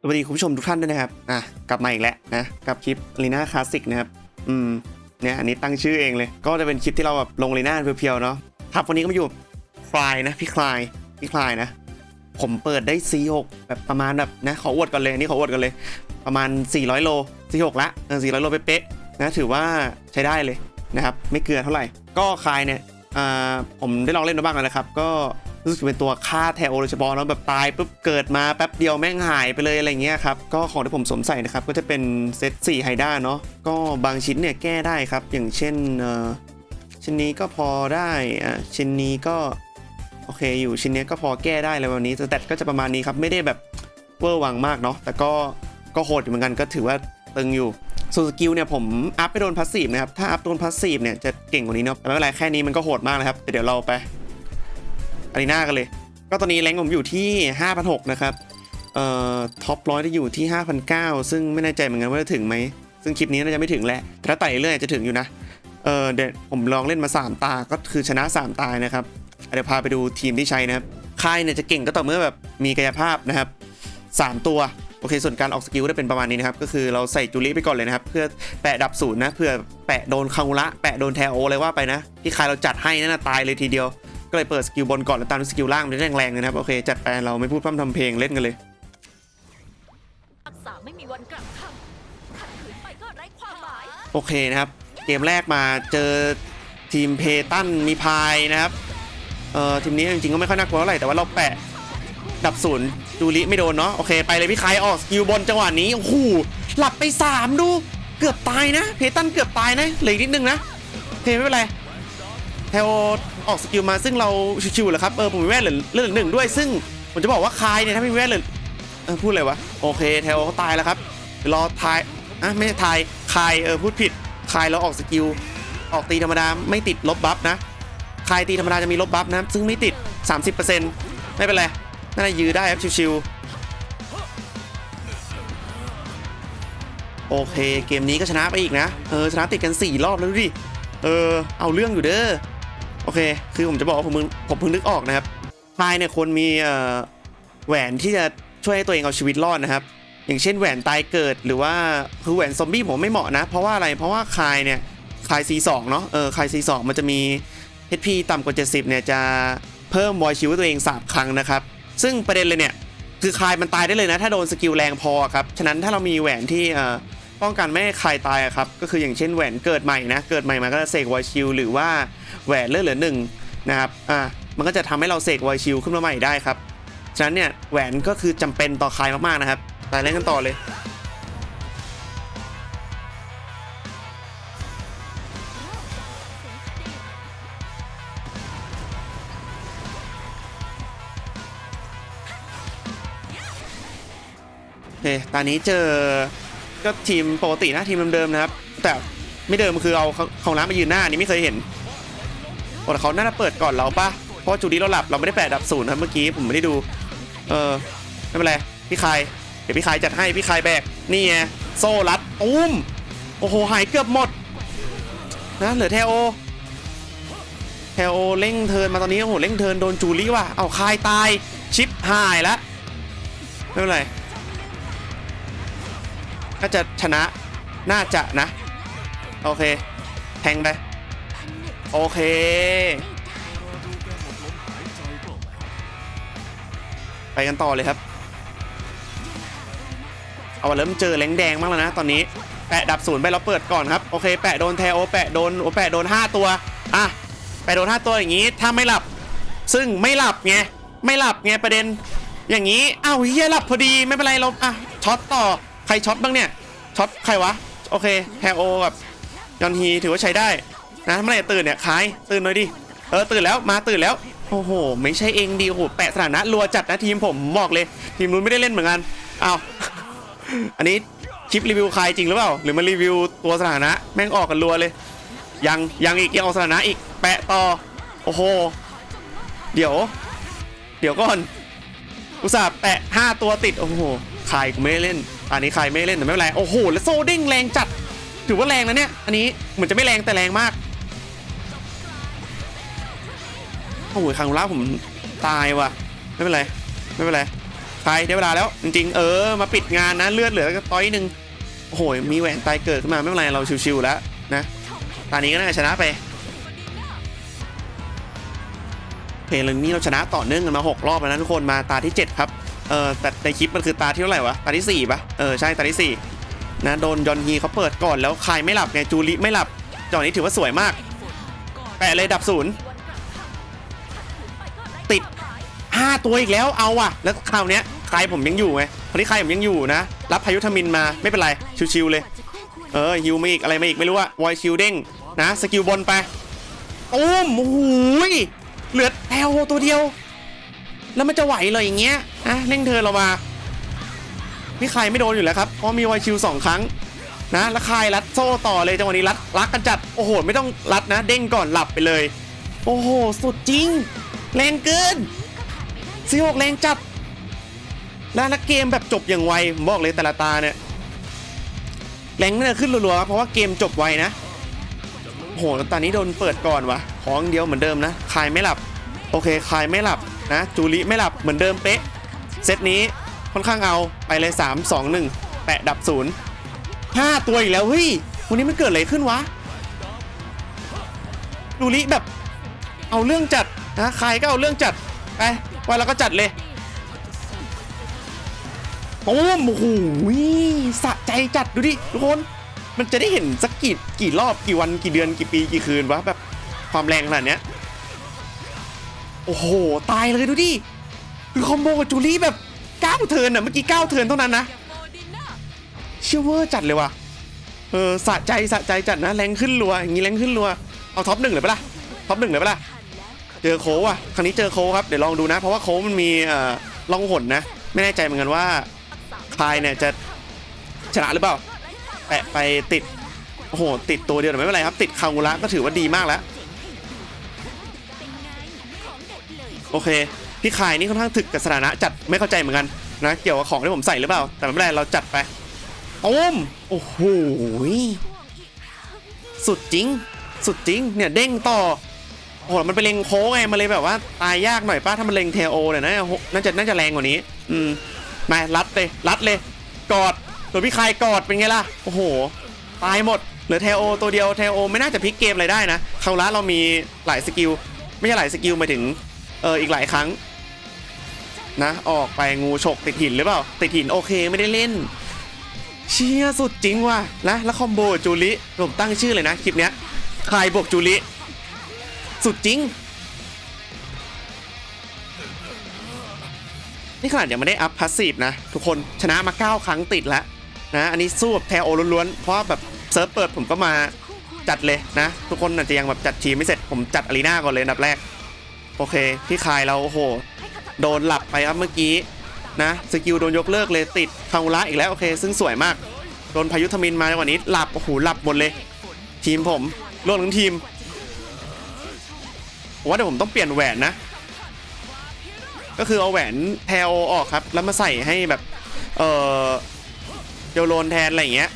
สวัสดีคุณผู้ชมทุกท่านด้วยนะครับ อะ กลับมาอีกแล้วนะ กับคลิปลีน่าคลาสสิกนะครับ อืม เนี่ย อันนี้ตั้งชื่อเองเลย ก็จะเป็นคลิปที่เราแบบลงลีน่าเพียวๆเนาะ ครับ วันนี้ก็มาอยู่คลายนะ พี่คลาย พี่คลายนะ ผมเปิดได้ C6 แบบประมาณแบบนะ ขออวดกันเลย นี่ขออวดกันเลย ประมาณ 400 โล C6 ละเออ400 โลเป๊ะๆนะ ถือว่าใช้ได้เลยนะครับ ไม่เกลือเท่าไหร่ ก็คลายเนี่ย อ่า ผมได้ลองเล่นมาบ้างแล้วนะครับ ก็ รู้สึกเป็นตัวฆ่าแทโอโดยเฉพาะแล้วแบบตายปุ๊บเกิดมาแป๊บเดียวแม่งหายไปเลยอะไรเงี้ยครับก็ของที่ผมสวมใส่นะครับก็จะเป็นเซต4ไฮด้าเนาะก็บางชิ้นเนี่ยแก้ได้ครับ อย่างเช่นเออชิ้นนี้ก็พอได้อะชิ้นนี้ก็โอเคอยู่ชิ้นนี้ก็พอแก้ได้อะไรแบบนี้แต่แต่ก็จะประมาณนี้ครับไม่ได้แบบเวอร์วังมากเนาะแต่ก็ก็โหดอยู่เหมือนกันก็ถือว่าตึงอยู่ส่วนสกิลเนี่ยผมอัพไปโดนพาสซีฟนะครับ ถ้าอัพโดนพาสซีฟเนี่ยจะเก่งกว่านี้เนาะแต่ไม่เป็นไรแค่นี้มันก็โหดมากนะครับ แต่เดี๋ยวเราไป อารีนากันเลย ก็ตอนนี้แรงผมอยู่ที่ 5,600 นะครับ เอ่อ ท็อปร้อยจะอยู่ที่ 5,900 ซึ่งไม่แน่ใจเหมือนกันว่าจะถึงไหม ซึ่งคลิปนี้น่าจะไม่ถึงแหละแต่ถ้าไต่เรื่อยๆจะถึงอยู่นะ เออเดี๋ยวผมลองเล่นมา 3 ตา ก็คือชนะ 3 ตายนะครับ เดี๋ยวพาไปดูทีมที่ใช้นะครับ ค่ายเนี่ยจะเก่งก็ต่อเมื่อแบบมีกายภาพนะครับ 3 ตัวโอเค ส่วนการออกสกิลได้เป็นประมาณนี้นะครับ ก็คือเราใส่จูริไปก่อนเลยนะครับ เพื่อแปะดับศูนย์นะ เพื่อแปะโดนคางูระ แปะโดนแทโออะไรว่าไปนะที่คายเราจัดให้นั่นนะตายเลยทีเดียว ก็เลยเปิดสกิลบนก่อนแล้วตามด้วยสกิลล่างเป็นแรงๆเลยนะครับโอเคจัดไปเราไม่พูดพร่ำทำเพลงเล่นกันเลยโอเคนะครับเกมแรกมาเจอทีมเพตันมีพายนะครับเอ่อทีมนี้จริงๆก็ไม่ค่อยน่ากลัวเท่าไหร่แต่ว่าเราแปะดับศูนย์ดูริไม่โดนเนาะโอเคไปเลยพี่คายออกสกิลบนจังหวะนี้โอ้โหหลับไป 3 ดูเกือบตายนะ เพตันเกือบตายนะเหลืออกนิดนึงนะโอเคไม่เป็นไรเทโอ ออกสกิลมาซึ่งเราชิวๆแหละครับเออผมมีแว่นเหลือเหลือหนึ่งด้วย ซึ่งผมจะบอกว่าคายเนี่ยถ้ามีแว่นเหลือเออพูดเลยวะโอเคเทโอเขาตายแล้วครับรอทายอะไม่ใช่ทายคายเออพูดผิดคายแล้วออกสกิลออกตีธรรมดาไม่ติดลบบัฟนะคายตีธรรมดาจะมีลบบัฟนะซึ่งไม่ติด 30%ไม่เป็นไรน่าจะยื้อได้ครับชิวๆโอเค เกมนี้ก็ชนะไปอีกนะ เออ ชนะติดกัน 4 รอบแล้วดิ เออ เอาเรื่องอยู่เด้อ โอเค คือผมจะบอกว่าผมมึงผมเพิ่งนึกออกนะครับคายเนี่ยคนมีแหวนที่จะช่วยให้ตัวเองเอาชีวิตรอดนะครับ อย่างเช่นแหวนตายเกิดหรือว่าคือแหวนซอมบี้ผมไม่เหมาะนะ เพราะว่าอะไรเพราะว่าคายเนี่ยคาย C2 เนาะเออคาย C2 มันจะมี HP ต่ำกว่า 70 เนี่ยจะเพิ่มวอยชิวตัวเอง3ครั้งนะครับ ซึ่งประเด็นเลยเนี่ย คือคายมันตายได้เลยนะ ถ้าโดนสกิลแรงพอครับ ฉะนั้นถ้าเรามีแหวนที่เอ่อ ป้องกันไม่ให้คลายตายอะครับก็คืออย่างเช่นแหวนเกิดใหม่นะเกิดใหม่มาก็จะเสกไวชิลหรือว่าแหวนเลือดเหลือหนึ่งนะครับอ่ามันก็จะทำให้เราเสกไวชิลขึ้นมาใหม่ได้ครับฉะนั้นเนี่ยแหวนก็คือจำเป็นต่อคลายมากๆนะครับไปเล่นกันต่อเลยโอเคตอนนี้เจอ ก็ทีมปกตินะทีมเดิมๆนะครับ แต่ไม่เดิมคือเอาของร้านมายืนหน้านนี้ไม่เคยเห็นโอ้แต่เขาน่าจะเปิดก่อนเราปะเพราะจูดี้เราหลับเราไม่ได้แปะดับศูนย์ครับเมื่อกี้ผมไม่ได้ดู เออไม่เป็นไรพี่คายเดี๋ยวพี่คายจัดให้พี่คายแบกนี่ไงโซ่รัดอุ้มโอ้โหหายเกือบหมดนะเหลือเทโอเทโอเร่งเทินมาตอนนี้โอ้โหเร่งเทินโดนจูลี่ว่ะเอาคายตายชิปหายล้วไม่เป็นไร น่าจะชนะน่าจะนะ โอเค แทงไป โอเคไปกันต่อเลยครับ เอาเริ่มเจอแรงแดงมากแล้วนะ ตอนนี้ แปะดับศูนย์ไปเราเปิดก่อนครับ โอเค แปะโดนแทโอ แปะโดนโอแปะโดน 5 ตัว อะ แปะโดน 5 ตัวอย่างนี้ ถ้าไม่หลับ ซึ่งไม่หลับไง ไม่หลับไงประเด็น อย่างนี้ อ้าวเฮียหลับพอดี ไม่เป็นไรเราอะ ช็อตต่อ ใครช็อตบ้างเนี่ยช็อตใครวะโอเคแฮโอกับยอนฮีถือว่าใช้ได้นะเมื่อไหร่ตื่นเนี่ยคายตื่นหน่อยดิเออตื่นแล้วมาตื่นแล้วโอ้โห ไม่ใช่เองดีโอ้โหแปะสถานะรัวจัดนะทีมผมบอกเลย ทีมนู้นไม่ได้เล่นเหมือนกันเอาอันนี้คลิปรีวิวคายจริงหรือเปล่า หรือมารีวิวตัวสถานะ แม่งออกกันรัวเลย ยังยังอีกยังออกสถานะอีกแปะต่อโอ้โห เดี๋ยว เดี๋ยวก่อน อุตส่าห์แปะ 5 ตัวติด โอ้โหคายกูไม่ได้เล่น อันนี้ใคายไม่เล่นแต่ไม่เป็นไรโอ้โหแล้วโซเด้งแรงจัด ถือว่าแรงนะเนี่ยอันนี้เหมือนจะไม่แรงแต่แรงมากโอ้โหคางูระผมตายว่ะไม่เป็นไรไม่เป็นไรคคายได้เวลาแล้วจริงๆ เออมาปิดงานนะเลือดเหลือก็ต้อยหนึ่งโอ้โหมีแหวนตายเกิดขึ้นมาไม่เป็นไรเราชิวๆแล้วนะตอนนี้ก็น่าจะชนะไปเพลงนี้เราชนะต่อเนื่องกันมา 6 รอบแล้วนะทุกคนมาตาที่ 7 ครับ เออแต่ในคลิปมันคือตาที่เท่าไหร่วะ ตาที่ 4ปะเออใช่ตาที่ 4 นะโดนยอนฮีเขาเปิดก่อนแล้วคายไม่หลับไงจูริไม่หลับจอนี้ถือว่าสวยมาก แปะเลยดับศูนย์ติดห้าตัวอีกแล้วเอาว่ะ แล้วคราวเนี้ยใครผมยังอยู่ไงคราวนี้ใครผมยังอยู่นะ รับพายุทมินมาไม่เป็นไรชิวๆเลย เออฮิวมาอีกอะไรมาอีกไม่รู้ว่าวอยชิลเด้งนะสกิลบนไปตุ้มโอ้โหยเหลือแอลตัวเดียว แล้วมันจะไหวเลยอย่างเงี้ยอะเร่งเธอเรามาพี่ใครไม่โดนอยู่แล้วครับเพราะมีไวชิลสองครั้งนะแล้วคายรัดโซ่ต่อเลยจังหวะนี้รัดรักกันจัดโอ้โหไม่ต้องรัดนะ เด้งก่อนหลับไปเลย โอ้โหสุดจริง แรงเกินซีหกแรงจัดแล้วนักเกมแบบจบอย่างไวผมบอกเลยแต่ละตาเนี่ยแรงเนี่ยขึ้นรัวๆเพราะว่าเกมจบไวนะโอ้โหตอนนี้โดนเปิดก่อนวะของเดียวเหมือนเดิมนะคายไม่หลับ โอเคคายไม่หลับ นะจูริไม่หลับเหมือนเดิมเป๊ะ เซตนี้ค่อนข้างเอาไปเลย 3 2 1 แปะดับศูนย์ห้าตัวอีกแล้วเฮ้ยวันนี้มันเกิดอะไรขึ้นวะจูริแบบ เอาเรื่องจัดนะใครก็เอาเรื่องจัดไปไว้เราก็จัดเลยโอ้โอ้โหสะใจจัดดูดิทุกคนมันจะได้เห็นสักกี่กี่รอบกี่วันกี่เดือนกี่ปีกี่คืนวะแบบความแรงขนาดเนี้ย โอ้โห ตายเลยดูดิ คือคอมโบกับจูลี่แบบ9เทินอะ เมื่อกี้9เทินเท่านั้นนะ เชื่อเวอร์จัดเลยว่ะ เออสะใจสะใจจัดนะ แรงขึ้นรัว อย่างงี้แรงขึ้นรัว เอาท็อปหนึ่งเลยปะล่ะ ท็อปหนึ่งเลยปะล่ะ เจอโค้ว่ะ ครั้งนี้เจอโค้ครับ เดี๋ยวลองดูนะ เพราะว่าโค้มันมีเอ่อล่องหนนะ ไม่แน่ใจเหมือนกันว่าคายเนี่ยจะชนะหรือเปล่าแปะไปติด โอ้โห ติดตัวเดียวแต่ไม่เป็นไรครับ ติดคางูระก็ถือว่าดีมากแล้ว โอเค พี่คายนี่ค่อนข้างถึกกับสถานะจัดไม่เข้าใจเหมือนกันนะ เกี่ยวกับของที่ผมใส่หรือเปล่า แต่ไม่เป็นไรเราจัดไปตุ้มโอ้โหสุดจริง สุดจริง เนี่ยเด้งต่อโอ้โหมันไปเลงโค้งไงมันเลยแบบว่าตายยากหน่อยป้าถ้ามันเลงเทโอเนี่ยนะโหน่าจะน่าจะแรงกว่านี้ อืมมารัดเลยรัดเลย กอดตัวพี่คายกอดเป็นไงล่ะโอ้โหตายหมดเหลือเทโอตัวเดียวเทโอไม่น่าจะพลิกเกมอะไรได้นะคราวละเรามีหลายสกิลไม่ใช่หลายสกิลหมายถึง เอออีกหลายครั้ง นะ ออกไปงูฉกติดหินหรือเปล่า ติดหินโอเคไม่ได้เล่น เชียสุดจริงว่ะนะแล้วคอมโบจูริผมตั้งชื่อเลยนะคลิปเนี้ยคายบวกจูริสุดจริง นี่ขนาดยังไม่ได้อัพพาสซีฟนะ ทุกคนชนะมา 9 ครั้งติดแล้วนะ อันนี้สู้แบบแทโอล้วนๆ เพราะแบบเซิร์ฟเปิดผมก็มาจัดเลยนะ ทุกคนอาจจะยังแบบจัดทีมไม่เสร็จผมจัดอารีนาก่อนเลยอันดับแรก โอเค พี่คายเราโอ้โห โดนหลับไปครับเมื่อกี้นะสกิลโดนยกเลิกเลยติดคางูระอีกแล้วโอเค ซึ่งสวยมาก โดนพายุทมินมาในวันนี้หลับโอ้โหหลับหมดเลย ทีมผมร่วมทั้งทีมผมว่าเดี๋ยวผมต้องเปลี่ยนแหวนนะ ก็คือเอาแหวนแทโอออกครับ แล้วมาใส่ให้แบบเออเดโลนแทนอะไรอย่างเงี้ย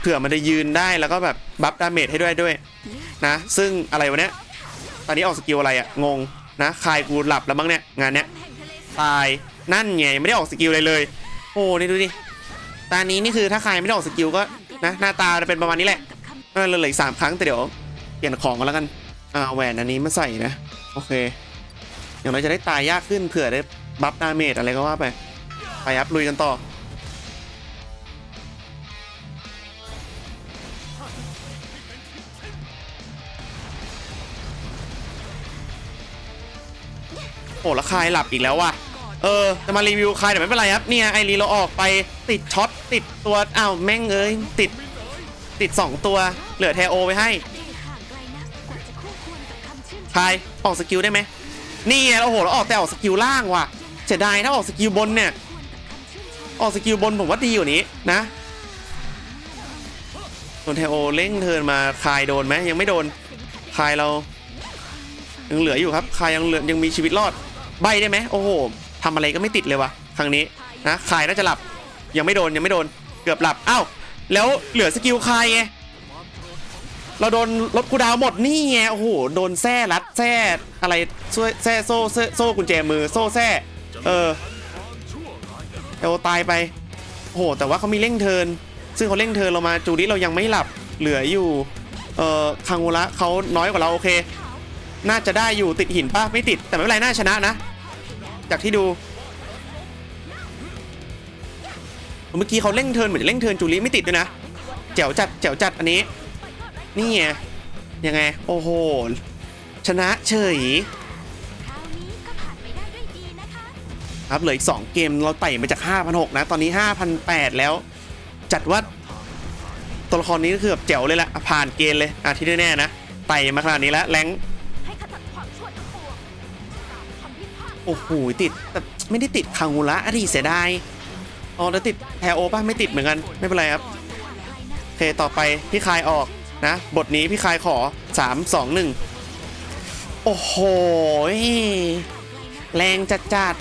เผื่อมันจะยืนได้แล้วก็แบบบัฟดาเมจให้ด้วยด้วยนะ ซึ่งอะไรวะเนี้ยตอนนี้ออกสกิลอะไรอะงง นะคายกูหลับแล้วมั้งเนี่ยงานเนี้ยตายนั่นไงไม่ได้ออกสกิลเลยเลย โอ้นี่ดูดิตานี้นี่คือถ้าใครไม่ได้ออกสกิลก็นะหน้าตาจะเป็นประมาณนี้แหละเออเหลืออีกสามครั้งแต่เดี๋ยวเปลี่ยนของกันแล้วกันอ่าแหวนอันนี้มาใส่นะโอเคอย่างเราจะได้ตายยากขึ้นเผื่อได้บัฟดาเมจอะไรก็ว่าไปไปครับลุยกันต่อ โอ้แล้วคายหลับอีกแล้วว่ะเออจะมารีวิวใครแต่ไม่เป็นไรครับเนี่ยไอรีเราออกไปติดช็อตติดตัวอ้าวแม่งเอ้ยติดติด 2 ตัวเหลือเทโอไว้ให้ใครออกสกิลได้ไหมนี่ไงโอ้โหเราออกแต่ออกสกิลล่างว่ะเสียดายถ้าออกสกิลบนเนี่ยออกสกิลบนผมว่าดีกว่านี้นะโดนเทโอเร่งเทินมาคายโดนไหมยังไม่โดนคายเรายังเหลืออยู่ครับคายยังเหลือยังมีชีวิตรอด ใบได้ไหมโอ้โหทำอะไรก็ไม่ติดเลยวะครั้งนี้นะคายน่าจะหลับยังไม่โดนยังไม่โดนเกือบหลับอ้าวแล้วเหลือสกิลคายไงเราโดนลดคูดาวหมดนี่ไงโอ้โหโดนแส้รัดแส้อะไรช่วยแส้โซ่แส้โซ่กุญแจมือโซ่แส้เออเอลตายไปโอ้โหแต่ว่าเขามีเร่งเทิน ซึ่งเขาเร่งเทินเรามาจูดิเรายังไม่หลับเหลืออยู่เอ่อคังโอระเขาน้อยกว่าเราโอเค น่าจะได้อยู่ติดหินป่ะไม่ติดแต่ไม่เป็นไรน่าชนะนะ จากที่ดู เมื่อกี้เขาเร่งเทิร์นเหมือนจะเร่งเทิร์นจูริไม่ติดด้วยนะแจ๋วจัดแจ๋วจัดอันนี้ นี่ไงยังไง โอ้โห ชนะเฉยคราวนี้ก็ผ่านไปได้ด้วยดีนะคะครับเหลืออีก2เกมเราไต่มาจาก5,600นะ ตอนนี้5,800แล้ว จัดว่าตัวละครนี้ก็คือแบบแจ๋วเลยละผ่านเกณฑ์เลยอะที่แน่ๆนะ ไต่มาขนาดนี้แล้วแรง โอ้โหติดแต่ไม่ได้ติดคางูระอะดีเสียดายอ๋อแล้วติดแทโอป่ะไม่ติดเหมือนกันไม่เป็นไรครับโอเคต่อไปพี่คายออกนะ บทนี้พี่คายขอ 3 2 1 โอ้โหแรงจัดจัด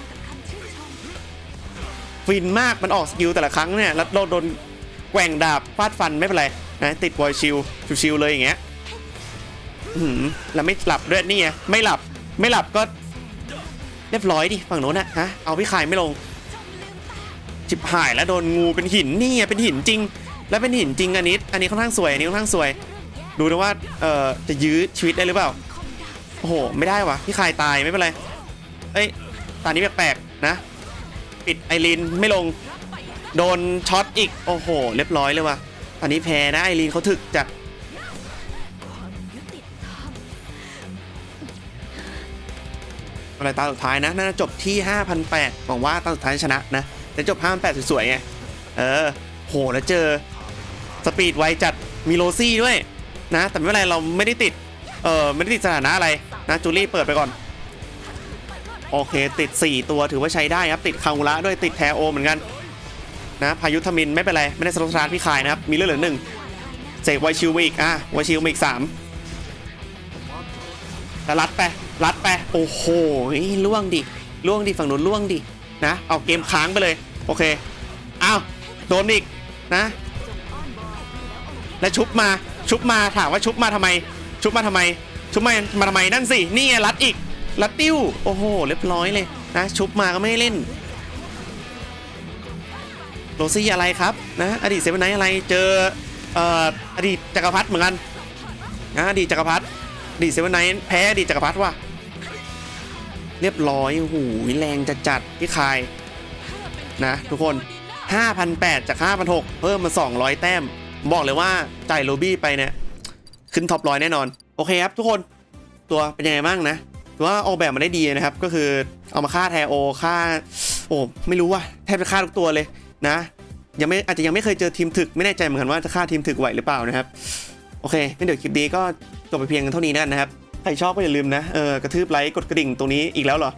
ๆฟินมากมันออกสกิลแต่ละครั้งเนี่ยแล้วเราโดนแกว่งดาบฟาดฟันไม่เป็นไรนะติดบอยชิลชิวๆเลยอย่างเงี้ยแล้วไม่หลับด้วยนี่ไงไม่หลับไม่หลับก็ เรียบร้อยดิฝั่งโน้นนะฮะเอาพี่คายไม่ลงจิบหายแล้วโดนงูเป็นหินนี่เป็นหินจริง แล้วเป็นหินจริงอันนี้อันนี้ค่อนข้างสวยอันนี้ค่อนข้างสวย ดูนะว่าเอ่อจะยื้อชีวิตได้หรือเปล่าโอ้โหไม่ได้วะพี่คายตายไม่เป็นไรเอ้ยตอนนี้แปลกๆนะ ปิดไอรีนไม่ลงโดนช็อตอีกโอ้โห เรียบร้อยเลยว่ะตอนนี้แพ้นะไอรีนเขาถึกจัด อะไรตาสุดท้ายนะน่าจะจบที่ 5,800หวังว่าตาสุดท้ายชนะนะแต่จบ5,800สวยๆไงเออโหแล้วเจอสปีดไวจัดมีโรซี่ด้วยนะ แต่ไม่เป็นไรเราไม่ได้ติดเออไม่ได้ติดสถานะอะไรนะจูลี่เปิดไปก่อนโอเคติด 4 ตัวถือว่าใช้ได้ครับ ติดคางูระด้วยติดแทโอเหมือนกันนะพายุทมินไม่เป็นไร ไม่ได้สโลสตาร์ทพี่คายนะครับ มีเลือดเหลือหนึ่งเสกไวชิลมาอีกอะไวชิลมาอีกสามแล้วรัดไป รัดไป โอ้โหล่วงดิล่วงดิฝั่งนู้นล่วงดินะ เอาเกมค้างไปเลย โอเคอ้าวโดนอีกนะ แล้วชุบมาชุบมาถามว่าชุบมาทำไม ชุบมาทำไม ชุบมามาทำไมนั่นสินี่ไงรัดอีกรัดติ้วโอ้โหเรียบร้อยเลยนะชุบมาก็ไม่เล่นโรซี่อะไรครับนะอดีตเซเว่นไนท์อะไรเจอเอ่ออดีตจักรพรรดิเหมือนกันนะอดีตจักรพรรดิอดีตเซเว่นไนท์แพ้อดีตจักรพรรดิว่ะ เรียบร้อยโอ้โหแรงจะจัดพี่คายนะทุกคน 5,800 จาก 5,600 เพิ่มมา 200 แต้ม บอกเลยว่าจ่ายโรบี้ไปเนี่ย ขึ้นท็อปร้อยแน่นอน โอเคครับทุกคนตัวเป็นยังไงบ้างนะถือว่าออกแบบมาได้ดีนะครับ ก็คือเอามาฆ่าแทโอฆ่า โอ้ไม่รู้ว่าแทบจะฆ่าทุกตัวเลยนะ ยังไม่อาจจะยังไม่เคยเจอทีมถึก ไม่แน่ใจเหมือนกันว่าจะฆ่าทีมถึกไหวหรือเปล่านะครับ โอเคงั้นเดี๋ยวคลิปนี้ก็จบไปเพียงเท่านี้นั่นนะครับ รชอบก็อย่าลืมนะ เออกระทืบไลค์กดกระดิ่งตรงนี้อีกแล้วเหรอ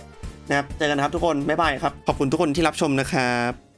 นะครับเจอกันนะครับทุกคน บ๊ายบายครับ ขอบคุณทุกคนที่รับชมนะครับ